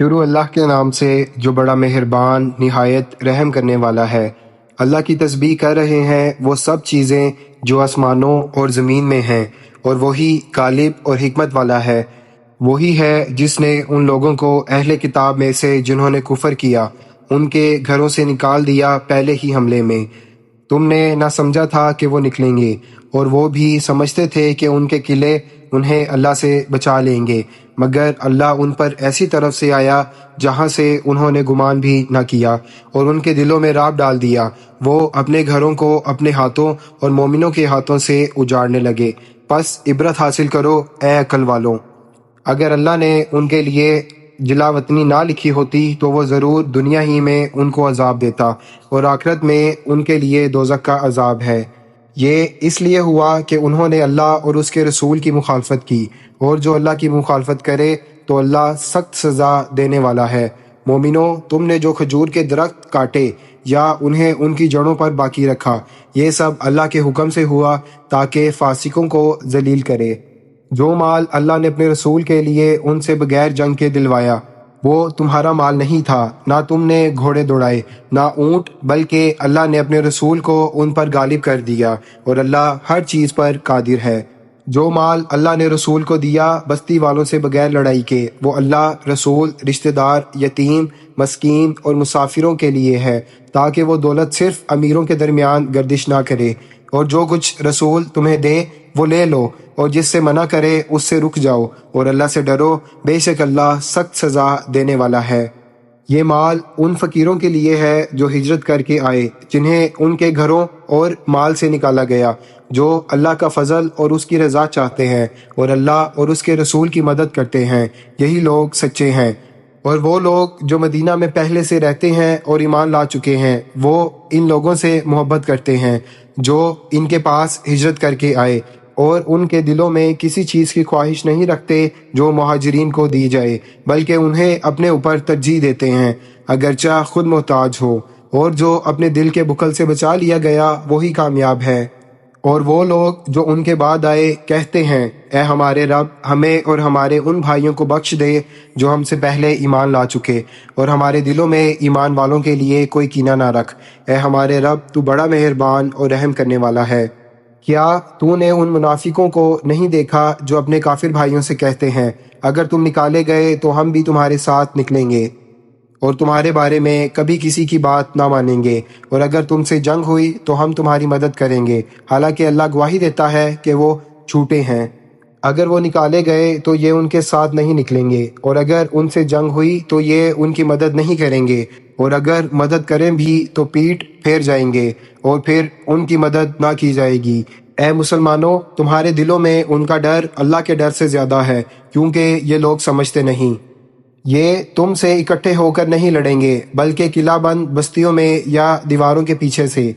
شروع اللہ کے نام سے جو بڑا مہربان، نہایت رحم کرنے والا ہے۔ اللہ کی تسبیح کر رہے ہیں وہ سب چیزیں جو آسمانوں اور زمین میں ہیں، اور وہی غالب اور حکمت والا ہے۔ وہی ہے جس نے ان لوگوں کو اہل کتاب میں سے جنہوں نے کفر کیا، ان کے گھروں سے نکال دیا پہلے ہی حملے میں۔ تم نے نہ سمجھا تھا کہ وہ نکلیں گے، اور وہ بھی سمجھتے تھے کہ ان کے قلعے انہیں اللہ سے بچا لیں گے۔ مگر اللہ ان پر ایسی طرف سے آیا جہاں سے انہوں نے گمان بھی نہ کیا، اور ان کے دلوں میں راب ڈال دیا۔ وہ اپنے گھروں کو اپنے ہاتھوں اور مومنوں کے ہاتھوں سے اجاڑنے لگے۔ پس عبرت حاصل کرو، اے عقل والوں۔ اگر اللہ نے ان کے لیے جلا وطنی نہ لکھی ہوتی تو وہ ضرور دنیا ہی میں ان کو عذاب دیتا اور آخرت میں ان کے لیے دوزک کا عذاب ہے۔ یہ اس لیے ہوا کہ انہوں نے اللہ اور اس کے رسول کی مخالفت کی اور جو اللہ کی مخالفت کرے تو اللہ سخت سزا دینے والا ہے۔ مومنو، تم نے جو کھجور کے درخت کاٹے یا انہیں ان کی جڑوں پر باقی رکھا، یہ سب اللہ کے حکم سے ہوا تاکہ فاسقوں کو ذلیل کرے۔ جو مال اللہ نے اپنے رسول کے لیے ان سے بغیر جنگ کے دلوایا، وہ تمہارا مال نہیں تھا، نہ تم نے گھوڑے دوڑائے، نہ اونٹ، بلکہ اللہ نے اپنے رسول کو ان پر غالب کر دیا، اور اللہ ہر چیز پر قادر ہے۔ جو مال اللہ نے رسول کو دیا بستی والوں سے بغیر لڑائی کے، وہ اللہ، رسول، رشتہ دار، یتیم، مسکین اور مسافروں کے لیے ہے، تاکہ وہ دولت صرف امیروں کے درمیان گردش نہ کرے۔ اور جو کچھ رسول تمہیں دے، وہ لے لو، اور جس سے منع کرے، اس سے رک جاؤ، اور اللہ سے ڈرو، بے شک اللہ سخت سزا دینے والا ہے۔ یہ مال ان فقیروں کے لیے ہے جو ہجرت کر کے آئے، جنہیں ان کے گھروں اور مال سے نکالا گیا، جو اللہ کا فضل اور اس کی رضا چاہتے ہیں، اور اللہ اور اس کے رسول کی مدد کرتے ہیں۔ یہی لوگ سچے ہیں۔ اور وہ لوگ جو مدینہ میں پہلے سے رہتے ہیں اور ایمان لا چکے ہیں، وہ ان لوگوں سے محبت کرتے ہیں جو ان کے پاس ہجرت کر کے آئے اور ان کے دلوں میں کسی چیز کی خواہش نہیں رکھتے جو مہاجرین کو دی جائے، بلکہ انہیں اپنے اوپر ترجیح دیتے ہیں۔ اگرچہ خود محتاج ہو اور جو اپنے دل کے بکل سے بچا لیا گیا، وہی کامیاب ہے۔ اور وہ لوگ جو ان کے بعد آئے کہتے ہیں، اے ہمارے رب، ہمیں اور ہمارے ان بھائیوں کو بخش دے جو ہم سے پہلے ایمان لا چکے، اور ہمارے دلوں میں ایمان والوں کے لیے کوئی کینہ نہ رکھ۔ اے ہمارے رب، تو بڑا مہربان اور رحم کرنے والا ہے۔ کیا تو نے ان منافقوں کو نہیں دیکھا جو اپنے کافر بھائیوں سے کہتے ہیں، اگر تم نکالے گئے تو ہم بھی تمہارے ساتھ نکلیں گے؟ اور تمہارے بارے میں کبھی کسی کی بات نہ مانیں گے۔ اور اگر تم سے جنگ ہوئی تو ہم تمہاری مدد کریں گے۔ حالانکہ اللہ گواہی دیتا ہے کہ وہ چھوٹے ہیں۔ اگر وہ نکالے گئے تو یہ ان کے ساتھ نہیں نکلیں گے۔ اور اگر ان سے جنگ ہوئی تو یہ ان کی مدد نہیں کریں گے۔ اور اگر مدد کریں بھی تو پیٹ پھیر جائیں گے اور پھر ان کی مدد نہ کی جائے گی۔ اے مسلمانوں، تمہارے دلوں میں ان کا ڈر اللہ کے ڈر سے زیادہ ہے، کیونکہ یہ لوگ سمجھتے نہیں۔ یہ تم سے اکٹھے ہو کر نہیں لڑیں گے، بلکہ قلعہ بند بستیوں میں یا دیواروں کے پیچھے سے۔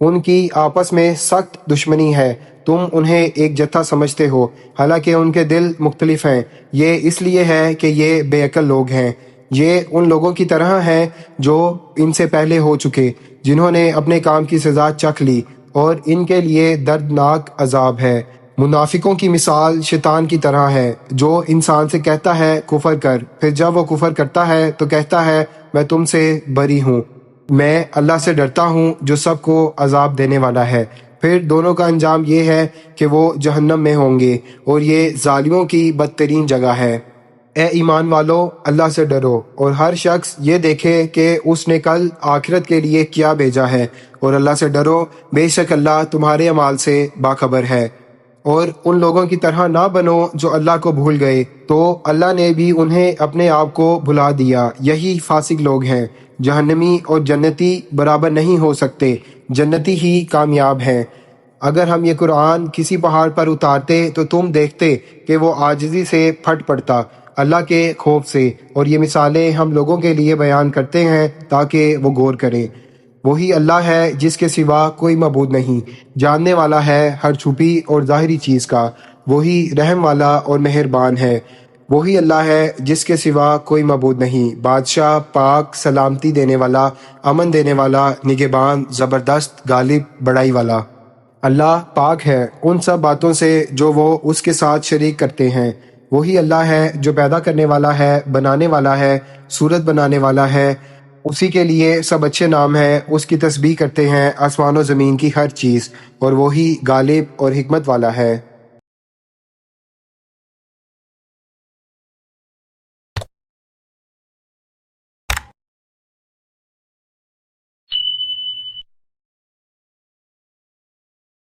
ان کی آپس میں سخت دشمنی ہے، تم انہیں ایک جتھا سمجھتے ہو۔ حالانکہ ان کے دل مختلف ہیں۔ یہ اس لیے ہے کہ یہ بے عقل لوگ ہیں۔ یہ ان لوگوں کی طرح ہیں جو ان سے پہلے ہو چکے، جنہوں نے اپنے کام کی سزا چکھ لی اور ان کے لیے دردناک عذاب ہے۔ منافقوں کی مثال شیطان کی طرح ہے۔ جو انسان سے کہتا ہے کفر کر، پھر جب وہ کفر کرتا ہے تو کہتا ہے، میں تم سے بری ہوں۔ میں اللہ سے ڈرتا ہوں جو سب کو عذاب دینے والا ہے۔ پھر دونوں کا انجام یہ ہے کہ وہ جہنم میں ہوں گے اور یہ ظالموں کی بدترین جگہ ہے۔ اے ایمان والو، اللہ سے ڈرو اور ہر شخص یہ دیکھے کہ اس نے کل آخرت کے لیے کیا بھیجا ہے۔ اور اللہ سے ڈرو، بے شک اللہ تمہارے عمال سے باخبر ہے۔ اور ان لوگوں کی طرح نہ بنو جو اللہ کو بھول گئے۔ تو اللہ نے بھی انہیں اپنے آپ کو بھلا دیا۔ یہی فاسق لوگ ہیں۔ جہنمی اور جنتی برابر نہیں ہو سکتے۔ جنتی ہی کامیاب ہیں۔ اگر ہم یہ قرآن کسی پہاڑ پر اتارتے تو تم دیکھتے کہ وہ آجزی سے پھٹ پڑتا۔ اللہ کے خوف سے۔ اور یہ مثالیں ہم لوگوں کے لیے بیان کرتے ہیں تاکہ وہ غور کریں۔ وہی اللہ ہے جس کے سوا کوئی معبود نہیں۔ جاننے والا ہے ہر چھپی اور ظاہری چیز کا۔ وہی رحم والا اور مہربان ہے۔ وہی اللہ ہے جس کے سوا کوئی معبود نہیں۔ بادشاہ، پاک، سلامتی دینے والا، امن دینے والا نگبان زبردست، غالب، بڑائی والا۔ اللہ پاک ہے۔ ان سب باتوں سے جو وہ اس کے ساتھ شریک کرتے ہیں۔ وہی اللہ ہے جو پیدا کرنے والا ہے، بنانے والا ہے، صورت بنانے والا ہے۔ اسی کے لیے سب اچھے نام ہیں، اس کی تسبیح کرتے ہیں، آسمان و زمین کی ہر چیز، اور وہی غالب اور حکمت والا ہے۔